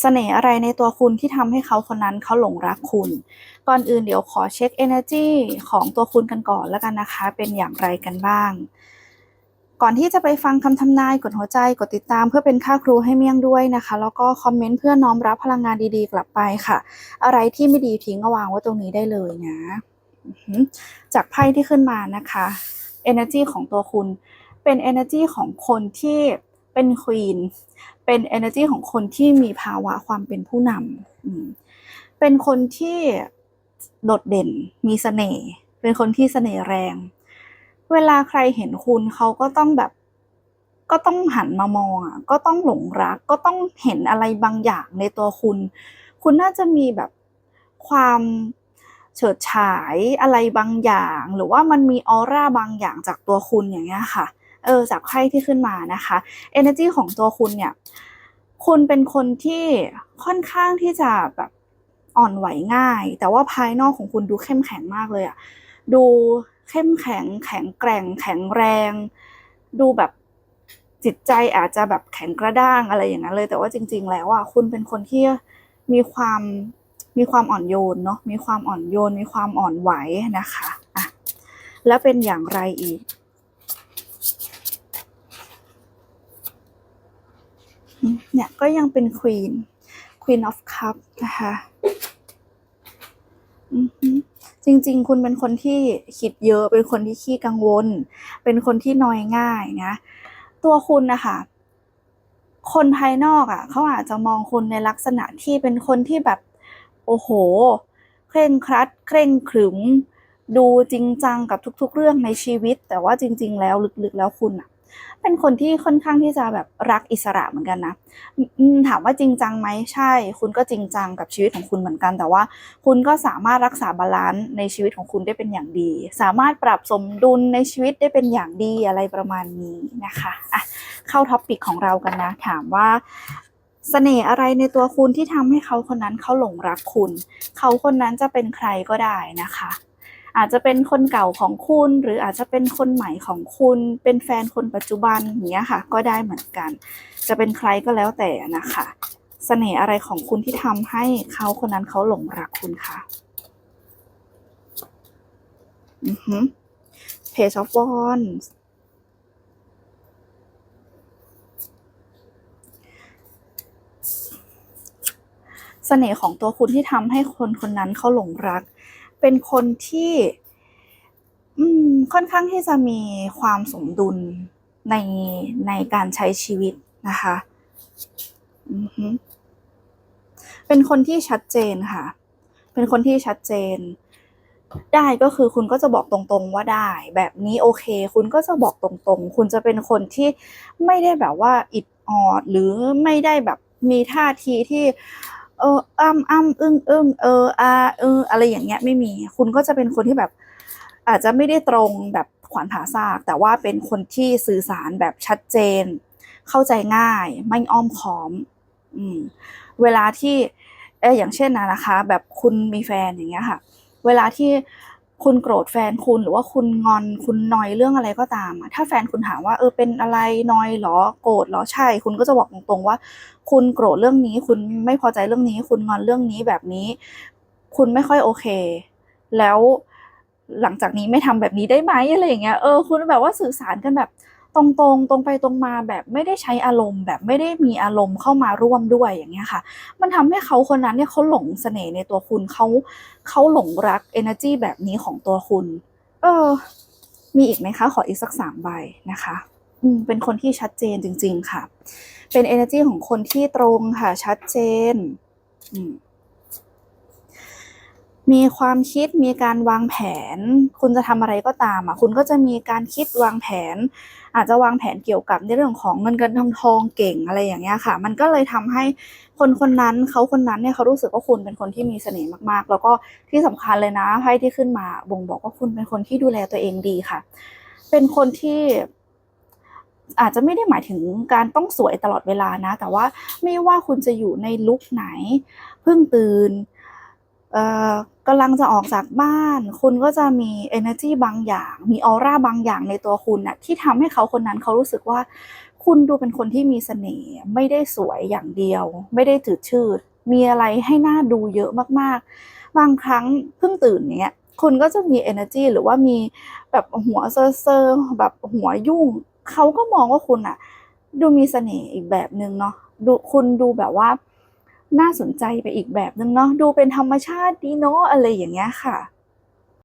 เสน่ห์อะไรในตัวคุณที่ทำให้เขาคนนั้นเขาหลงรักคุณ ก่อนอื่นเดี๋ยวขอเช็ค energy ของตัวคุณกันก่อนแล้วกันนะคะ เป็นอย่างไรกันบ้าง ก่อนที่จะไปฟังคำทำนายกดหัวใจกดติดตามเพื่อเป็นค่าครูให้เมี่ยงด้วยนะคะ แล้วก็คอมเมนต์เพื่อน้อมรับพลังงานดีๆ กลับไปค่ะ อะไรที่ไม่ดีทิ้งก็วางไว้ตรงนี้ได้เลยนะ จากไพ่ที่ขึ้นมานะคะ energy ของตัวคุณเป็น energy ของคนที่ เป็นควีนเป็น energy ของคนที่มีภาวะความเป็นผู้นำเป็นคนที่โดดเด่นมีเสน่ห์เป็นคนที่เสน่ห์แรง เวลาใครเห็นคุณเขาก็ต้องแบบก็ต้องหันมามองอะก็ต้องหลงรัก ก็ต้องเห็นอะไรบางอย่างในตัวคุณ คุณน่าจะมีแบบความเฉิดฉายอะไรบางอย่าง หรือว่ามันมีออร่าบางอย่างจากตัวคุณอย่างเงี้ยค่ะ เออจากไพ่ที่ขึ้นมานะคะ energy ของตัวคุณเนี่ย คุณเป็นคนที่ค่อนข้างที่จะแบบอ่อนไหวง่าย แต่ว่าภายนอกของคุณดูเข้มแข็งมากเลยอะดูเข้มแข็งแข็งแกร่ง แข็งแรง ดูแบบจิตใจอาจจะแบบแข็งกระด้างอะไรอย่างนั้นเลย แต่ว่าจริง ๆ แล้วอะคุณเป็นคนที่มีความมีความอ่อนโยนเนาะมีความอ่อนโยน มีความอ่อนไหวนะคะอะแล้วเป็นอย่างไรอีก เนี่ยก็ยังเป็น Queen Queen of Cup นะคะจริง ๆ คุณเป็นคนที่คิดเยอะ เป็นคนที่ขี้กังวล เป็นคนที่นอยง่ายนะ ตัวคุณนะคะคนภายนอกอะ่ะเขาอาจจะมองคุณในลักษณะที่เป็นคนที่แบบ โอ้โห เคร่งครัด เคร่งขรึม ดูจริงจังกับทุก ๆ เรื่องในชีวิต แต่ว่าจริง ๆ แล้วลึกๆแล้วคุณอะ เป็นคนที่ค่อนข้างที่จะแบบรักอิสระเหมือนกันนะถามว่าจริงจังไหมใช่ คุณก็จริงจังกับชีวิตของคุณเหมือนกัน แต่ว่าคุณก็สามารถรักษาบาลานซ์ในชีวิตของคุณได้เป็นอย่างดี สามารถปรับสมดุลในชีวิตได้เป็นอย่างดีอะไรประมาณนี้นะคะอะเข้าท็อปปิกของเรากันนะ ถามว่าเสน่ห์อะไรในตัวคุณที่ทำให้เขาคนนั้นเขาหลงรักคุณ เขาคนนั้นจะเป็นใครก็ได้นะคะ อาจจะเป็นคนเก่าของคุณ หรืออาจจะเป็นคนใหม่ของคุณ เป็นแฟนคนปัจจุบันอย่างเงี้ยค่ะ ก็ได้เหมือนกัน จะเป็นใครก็แล้วแต่นะคะเสน่ห์อะไรของคุณที่ทำให้เขาคนนั้นเขาหลงรักคุณคะอือฮึ Page of Wands เสน่ห์ของตัวคุณที่ทำให้คนคนนั้นเขาหลงรัก เป็นคนที่ค่อนข้างที่จะมีความสมดุลในในการใช้ชีวิตนะคะเป็นคนที่ชัดเจนค่ะ เป็นคนที่ชัดเจน ได้ก็คือคุณก็จะบอกตรงๆว่าได้ แบบนี้โอเค คุณก็จะบอกตรงๆ คุณจะเป็นคนที่ไม่ได้แบบว่าอิดออดหรือไม่ได้แบบมีท่าทีที่ เอออ้ำอ้ำอึ้งอึ้งเอออาเอออะไรอย่างเงี้ยไม่มี คุณก็จะเป็นคนที่แบบ อาจจะไม่ได้ตรงแบบขวานผ่าซาก แต่ว่าเป็นคนที่สื่อสารแบบชัดเจน เข้าใจง่าย ไม่อ้อมค้อม อืม เวลาที่เอออย่างเช่นนะนะคะ แบบคุณมีแฟนอย่างเงี้ยค่ะ เวลาที่ คุณโกรธแฟนคุณหรือว่าคุณงอนคุณนอยเรื่องอะไรก็ตามถ้าแฟนคุณถามว่าเออเป็นอะไรนอยเหรอโกรธเหรอใช่ คุณก็จะบอกตรงๆว่า คุณโกรธเรื่องนี้ คุณไม่พอใจเรื่องนี้ คุณงอนเรื่องนี้แบบนี้ คุณไม่ค่อยโอเค แล้วหลังจากนี้ไม่ทำแบบนี้ได้ไหมอะไรอย่างเงี้ยเออคุณแบบว่าสื่อสารกันแบบ ตรงๆ ตรงไปตรงมาแบบไม่ได้ใช้อารมณ์ แบบไม่ได้มีอารมณ์เข้ามาร่วมด้วยอย่างเงี้ยค่ะ มันทำให้เขาคนนั้นเนี่ยเขาหลงเสน่ห์ในตัวคุณเขาเขาหลงรัก energy แบบนี้ของตัวคุณ เออ มีอีกไหมคะ ขออีกสักสามใบนะคะอืมเป็นคนที่ชัดเจนจริง ๆ ค่ะ เป็น energy ของคนที่ตรงค่ะ ชัดเจน อืม มีความคิดมีการวางแผน คุณจะทำอะไรก็ตามอะคุณก็จะมีการคิดวางแผน อาจจะวางแผนเกี่ยวกับในเรื่องของเงินเงินทองทองเก่งอะไรอย่างเงี้ยค่ะ มันก็เลยทำให้คนคนนั้นเขาคนนั้นเนี่ยเขารู้สึกว่าคุณเป็นคนที่มีเสน่ห์มากๆ แล้วก็ที่สำคัญเลยนะไพ่ที่ขึ้นมาบ่งบอกว่าคุณเป็นคนที่ดูแลตัวเองดีค่ะ เป็นคนที่อาจจะไม่ได้หมายถึงการต้องสวยตลอดเวลานะ แต่ว่าไม่ว่าคุณจะอยู่ในลุคไหนเพิ่งตื่น กำลังจะออกจากบ้าน คุณก็จะมี energy บางอย่าง มีออร่าบางอย่างในตัวคุณน่ะที่ทำให้เขาคนนั้นเขารู้สึกว่า คุณดูเป็นคนที่มีเสน่ห์ไม่ได้สวยอย่างเดียว ไม่ได้จืดชืด มีอะไรให้หน่าดูเยอะมากๆ บางครั้งเพิ่งตื่นเนี้ยคุณก็จะมี energy หรือว่ามีแบบหัวเซอร์เซอร์แบบหัวยุ่ง เขาก็มองว่าคุณอะดูมีเสน่ห์อีกแบบนึงเนาะดูคุณดูแบบว่า น่าสนใจไปอีกแบบนึงเนาะดูเป็นธรรมชาติดีเนาะอะไรอย่างเงี้ยค่ะ